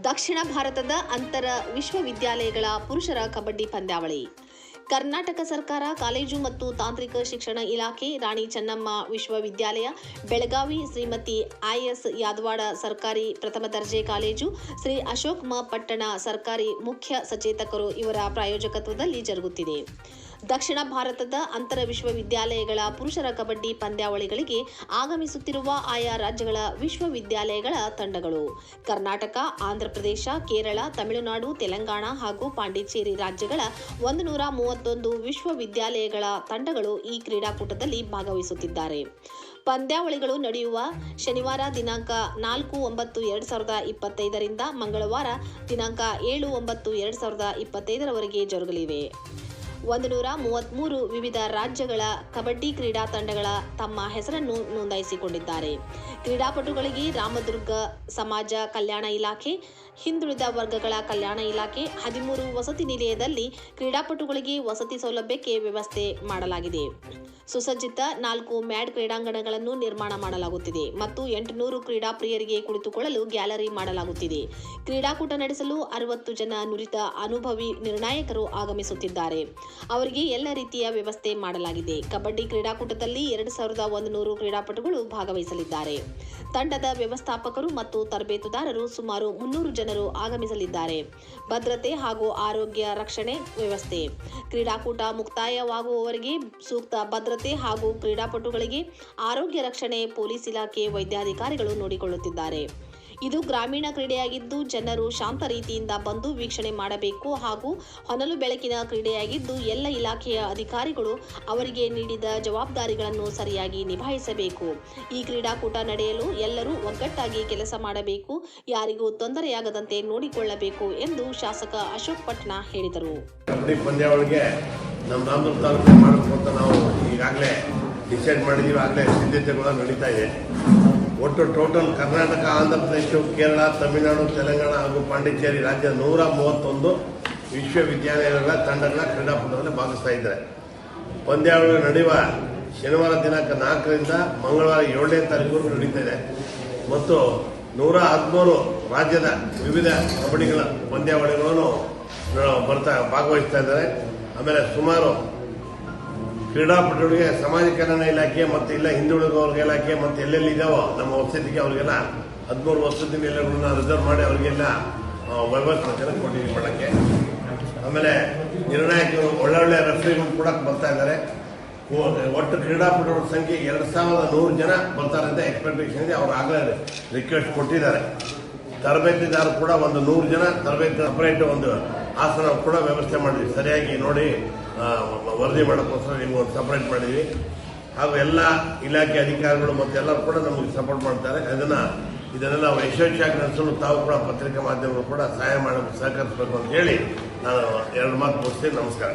ದಕ್ಷಿಣ ಭಾರತದ ಅಂತರ ವಿಶ್ವವಿದ್ಯಾಲಯಗಳ ಪುರುಷರ ಕಬಡ್ಡಿ ಪಂದ್ಯಾವಳಿ. ಕರ್ನಾಟಕ ಸರ್ಕಾರ, ಕಾಲೇಜು ಮತ್ತು ತಾಂತ್ರಿಕ ಶಿಕ್ಷಣ ಇಲಾಖೆ, ರಾಣಿ ಚೆನ್ನಮ್ಮ ವಿಶ್ವವಿದ್ಯಾಲಯ, ಬೆಳಗಾವಿ ಶ್ರೀಮತಿ ಐಎಸ್ ಯಾದವಾಡ ಸರ್ಕಾರಿ ಪ್ರಥಮ ದರ್ಜೆ ಕಾಲೇಜು, ಶ್ರೀ ಅಶೋಕ್ ಮ ಪಟ್ಟಣ ಸರ್ಕಾರಿ ಮುಖ್ಯ ಸಚೇತಕರು ಇವರ ಪ್ರಾಯೋಜಕತ್ವದಲ್ಲಿ ಜರುಗುತ್ತಿದೆ. ದಕ್ಷಿಣ ಭಾರತದ ಅಂತರ ವಿಶ್ವವಿದ್ಯಾಲಯಗಳ ಪುರುಷರ ಕಬಡ್ಡಿ ಪಂದ್ಯಾವಳಿಗಳಿಗೆ ಆಗಮಿಸುತ್ತಿರುವ ಆಯಾ ರಾಜ್ಯಗಳ ವಿಶ್ವವಿದ್ಯಾಲಯಗಳ ತಂಡಗಳು. ಕರ್ನಾಟಕ, ಆಂಧ್ರಪ್ರದೇಶ, ಕೇರಳ, ತಮಿಳುನಾಡು, ತೆಲಂಗಾಣ ಹಾಗೂ ಪಾಂಡಿಚೇರಿ ರಾಜ್ಯಗಳ ಒಂದು ನೂರ ಮೂವತ್ತೊಂದು ವಿಶ್ವವಿದ್ಯಾಲಯಗಳ ತಂಡಗಳು ಈ ಕ್ರೀಡಾಕೂಟದಲ್ಲಿ ಭಾಗವಹಿಸುತ್ತಿದ್ದಾರೆ. ಪಂದ್ಯಾವಳಿಗಳು ನಡೆಯುವ ಶನಿವಾರ ದಿನಾಂಕ ನಾಲ್ಕು ಒಂಬತ್ತು ಎರಡು ಸಾವಿರದ ಇಪ್ಪತ್ತೈದರಿಂದ ಮಂಗಳವಾರ ದಿನಾಂಕ ಏಳು ಒಂಬತ್ತು ಎರಡು ಸಾವಿರದ ಇಪ್ಪತ್ತೈದರವರೆಗೆ ಜರುಗಲಿವೆ. ಒಂದು ನೂರ ಮೂವತ್ತ್ಮೂರು ವಿವಿಧ ರಾಜ್ಯಗಳ ಕಬಡ್ಡಿ ಕ್ರೀಡಾ ತಂಡಗಳ ತಮ್ಮ ಹೆಸರನ್ನು ನೋಂದಾಯಿಸಿಕೊಂಡಿದ್ದಾರೆ. ಕ್ರೀಡಾಪಟುಗಳಿಗೆ ರಾಮದುರ್ಗ ಸಮಾಜ ಕಲ್ಯಾಣ ಇಲಾಖೆ, ಹಿಂದುಳಿದ ವರ್ಗಗಳ ಕಲ್ಯಾಣ ಇಲಾಖೆ, ಹದಿಮೂರು ವಸತಿ ನಿಲಯದಲ್ಲಿ ಕ್ರೀಡಾಪಟುಗಳಿಗೆ ವಸತಿ ಸೌಲಭ್ಯಕ್ಕೆ ವ್ಯವಸ್ಥೆ ಮಾಡಲಾಗಿದೆ. ಸುಸಜ್ಜಿತ ನಾಲ್ಕು ಮ್ಯಾಡ್ ಕ್ರೀಡಾಂಗಣಗಳನ್ನು ನಿರ್ಮಾಣ ಮಾಡಲಾಗುತ್ತಿದೆ ಮತ್ತು ಎಂಟುನೂರು ಕ್ರೀಡಾ ಪ್ರಿಯರಿಗೆ ಕುಳಿತುಕೊಳ್ಳಲು ಗ್ಯಾಲರಿ ಮಾಡಲಾಗುತ್ತಿದೆ. ಕ್ರೀಡಾಕೂಟ ನಡೆಸಲು ಅರವತ್ತು ಜನ ನುರಿತ ಅನುಭವಿ ನಿರ್ಣಾಯಕರು ಆಗಮಿಸುತ್ತಿದ್ದಾರೆ. ಅವರಿಗೆ ಎಲ್ಲ ರೀತಿಯ ವ್ಯವಸ್ಥೆ ಮಾಡಲಾಗಿದೆ. ಕಬಡ್ಡಿ ಕ್ರೀಡಾಕೂಟದಲ್ಲಿ ಎರಡು ಸಾವಿರದ ಒಂದು ನೂರು ಕ್ರೀಡಾಪಟುಗಳು ಭಾಗವಹಿಸಲಿದ್ದಾರೆ. ತಂಡದ ವ್ಯವಸ್ಥಾಪಕರು ಮತ್ತು ತರಬೇತುದಾರರು ಸುಮಾರು ಮುನ್ನೂರು ಜನರು ಆಗಮಿಸಲಿದ್ದಾರೆ. ಭದ್ರತೆ ಹಾಗೂ ಆರೋಗ್ಯ ರಕ್ಷಣೆ ವ್ಯವಸ್ಥೆ. ಕ್ರೀಡಾಕೂಟ ಮುಕ್ತಾಯವಾಗುವವರೆಗೆ ಸೂಕ್ತ ಭದ್ರತೆ ಹಾಗೂ ಕ್ರೀಡಾಪಟುಗಳಿಗೆ ಆರೋಗ್ಯ ರಕ್ಷಣೆ ಪೊಲೀಸ್ ಇಲಾಖೆ ವೈದ್ಯಾಧಿಕಾರಿಗಳು ನೋಡಿಕೊಳ್ಳುತ್ತಿದ್ದಾರೆ. ಇದು ಗ್ರಾಮೀಣ ಕ್ರೀಡೆಯಾಗಿದ್ದು ಜನರು ಶಾಂತ ರೀತಿಯಿಂದ ಬಂದು ವೀಕ್ಷಣೆ ಮಾಡಬೇಕು ಹಾಗೂ ಹೊನಲು ಬೆಳಕಿನ ಕ್ರೀಡೆಯಾಗಿದ್ದು ಎಲ್ಲ ಇಲಾಖೆಯ ಅಧಿಕಾರಿಗಳು ಅವರಿಗೆ ನೀಡಿದ ಜವಾಬ್ದಾರಿಗಳನ್ನು ಸರಿಯಾಗಿ ನಿಭಾಯಿಸಬೇಕು. ಈ ಕ್ರೀಡಾಕೂಟ ನಡೆಯಲು ಎಲ್ಲರೂ ಒಗ್ಗಟ್ಟಾಗಿ ಕೆಲಸ ಮಾಡಬೇಕು, ಯಾರಿಗೂ ತೊಂದರೆಯಾಗದಂತೆ ನೋಡಿಕೊಳ್ಳಬೇಕು ಎಂದು ಶಾಸಕ ಅಶೋಕ್ ಪಟ್ನ ಹೇಳಿದರು. ಈಗಾಗಲೇ ಡಿಸೈಡ್ ಮಾಡಿದ್ದೀವಿ ಆಗಲೇ ಸಿದ್ಧತೆಗಳು ನಡೀತಾ ಇದೆ. ಒಟ್ಟು ಟೋಟಲ್ ಕರ್ನಾಟಕ, ಆಂಧ್ರ ಪ್ರದೇಶ, ಕೇರಳ, ತಮಿಳುನಾಡು, ತೆಲಂಗಾಣ ಹಾಗೂ ಪಾಂಡಿಚೇರಿ ರಾಜ್ಯ ನೂರ ಮೂವತ್ತೊಂದು ವಿಶ್ವವಿದ್ಯಾಲಯಗಳ ತಂಡಗಳ ಕ್ರೀಡಾಪಟುಗಳಲ್ಲಿ ಭಾಗಿಸ್ತಾ ಇದ್ದಾರೆ. ಪಂದ್ಯಾವಳಿ ನಡೆಯುವ ಶನಿವಾರ ದಿನಾಂಕ ನಾಲ್ಕರಿಂದ ಮಂಗಳವಾರ ಏಳನೇ ತಾರೀಕು ನಡೀತಾ ಮತ್ತು ನೂರ ಹದಿಮೂರು ರಾಜ್ಯದ ವಿವಿಧ ಕಬಡ್ಡಿಗಳ ಪಂದ್ಯಾವಳಿಗಳನ್ನು ಬರ್ತಾ ಭಾಗವಹಿಸ್ತಾ ಇದ್ದಾರೆ. ಆಮೇಲೆ ಸುಮಾರು ಕ್ರೀಡಾಪಟುಗಳಿಗೆ ಸಮಾಜ ಕಲ್ಯಾಣ ಇಲಾಖೆ ಮತ್ತು ಇಲ್ಲ ಹಿಂದುಳಿದ ಅವ್ರಿಗೆ ಇಲಾಖೆ ಮತ್ತು ಎಲ್ಲೆಲ್ಲಿ ಇದಾವೋ ನಮ್ಮ ವಸತಿಗೆ ಅವರಿಗೆಲ್ಲ ಹದಿಮೂರು ವಸತಿ ನಿಲಯಗಳನ್ನ ರಿಸರ್ವ್ ಮಾಡಿ ಅವರಿಗೆಲ್ಲ ವ್ಯವಸ್ಥೆ ಕೊಟ್ಟಿದ್ದೀವಿ ಮಾಡೋಕ್ಕೆ. ಆಮೇಲೆ ನಿರ್ಣಾಯಕರು ಒಳ್ಳೊಳ್ಳೆ ರೆಫ್ರಿಗಳು ಕೂಡ ಬರ್ತಾ ಇದ್ದಾರೆ. ಒಟ್ಟು ಕ್ರೀಡಾಪಟುಗಳ ಸಂಖ್ಯೆ ಎರಡು ಸಾವಿರದ ನೂರು ಜನ ಬರ್ತಾರೆ ಅಂತ ಎಕ್ಸ್ಪೆಕ್ಟೇಷನ್ ಇದೆ. ಅವ್ರು ಆಗಲೇ ರಿಕ್ವೆಸ್ಟ್ ಕೊಟ್ಟಿದ್ದಾರೆ. ತರಬೇತಿದಾರರು ಕೂಡ ಒಂದು ನೂರು ಜನ, ತರಬೇತಿ ಸಪ್ರೇಟ್ ಒಂದು ಆಸನ ಕೂಡ ವ್ಯವಸ್ಥೆ ಮಾಡಿದ್ವಿ. ಸರಿಯಾಗಿ ನೋಡಿ ವರದಿ ಮಾಡೋಕ್ಕೋಸ್ಕರ ನಿಮ್ಗೆ ಒಂದು ಸಪರೇಟ್ ಮಾಡಿದ್ವಿ. ಹಾಗೂ ಎಲ್ಲ ಇಲಾಖೆ ಅಧಿಕಾರಿಗಳು ಮತ್ತು ಎಲ್ಲರೂ ಕೂಡ ನಮಗೆ ಸಪೋರ್ಟ್ ಮಾಡ್ತಾರೆ. ಅದನ್ನ, ಇದನ್ನೆಲ್ಲ ಯಶಸ್ವಿಯಾಗಿ ನಡೆಸಲು ತಾವು ಕೂಡ ಪತ್ರಿಕಾ ಮಾಧ್ಯಮಗಳು ಕೂಡ ಸಹಾಯ ಮಾಡಬೇಕು, ಸಹಕರಿಸಬೇಕು ಅಂತ ಹೇಳಿ ನಾನು ಎರಡು ಮಾತು ಮುಗಿಸ್ತೀನಿ. ನಮಸ್ಕಾರ.